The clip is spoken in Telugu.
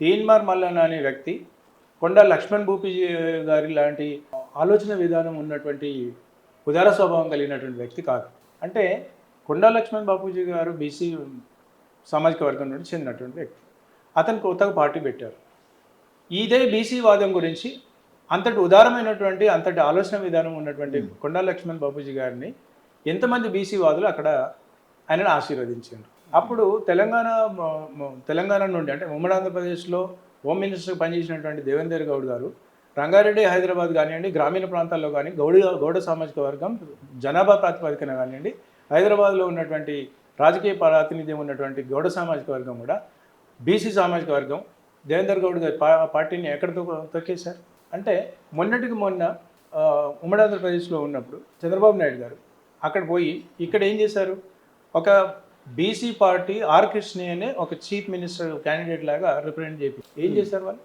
తీన్మార్ మల్లన్న అనే వ్యక్తి కొండ లక్ష్మణ్ భూపి గారి లాంటి ఆలోచన విధానం ఉన్నటువంటి ఉదార స్వభావం కలిగినటువంటి వ్యక్తి కాదు. అంటే కొండా లక్ష్మణ్ బాపూజీ గారు బీసీ సామాజిక వర్గం నుండి చెందినటువంటి వ్యక్తి. అతను కొత్తగా పార్టీ పెట్టారు. ఇదే బీసీ వాదం గురించి అంతటి ఉదారమైనటువంటి అంతటి ఆలోచన విధానం ఉన్నటువంటి కొండా లక్ష్మణ్ బాపూజీ గారిని ఎంతమంది బీసీ వాదులు అక్కడ ఆయనను ఆశీర్వదించారు? అప్పుడు తెలంగాణ తెలంగాణ నుండి అంటే ఉమ్మడి ఆంధ్రప్రదేశ్లో హోమ్ మినిస్టర్ పనిచేసినటువంటి దేవేందర్ గౌడ్ గారు రంగారెడ్డి హైదరాబాద్ కానివ్వండి గ్రామీణ ప్రాంతాల్లో కానీ గౌడ గౌడ సామాజిక వర్గం జనాభా ప్రాతిపదికన కానివ్వండి హైదరాబాద్లో ఉన్నటువంటి రాజకీయ ప్రాతినిధ్యం ఉన్నటువంటి గౌడ సామాజిక వర్గం కూడా బీసీ సామాజిక వర్గం దేవేందర్ గౌడ్ గారి పా- పార్టీని ఎక్కడ తొక్కేశారు అంటే మొన్నటికి మొన్న ఉమ్మడి ఆంధ్రప్రదేశ్లో ఉన్నప్పుడు చంద్రబాబు నాయుడు గారు అక్కడ పోయి ఇక్కడ ఏం చేశారు? ఒక బీసీ పార్టీ ఆర్ కృష్ణ అనే ఒక చీఫ్ మినిస్టర్ క్యాండిడేట్ లాగా రిప్రజెంట్ చేపి ఏం చేశారు వాళ్ళు?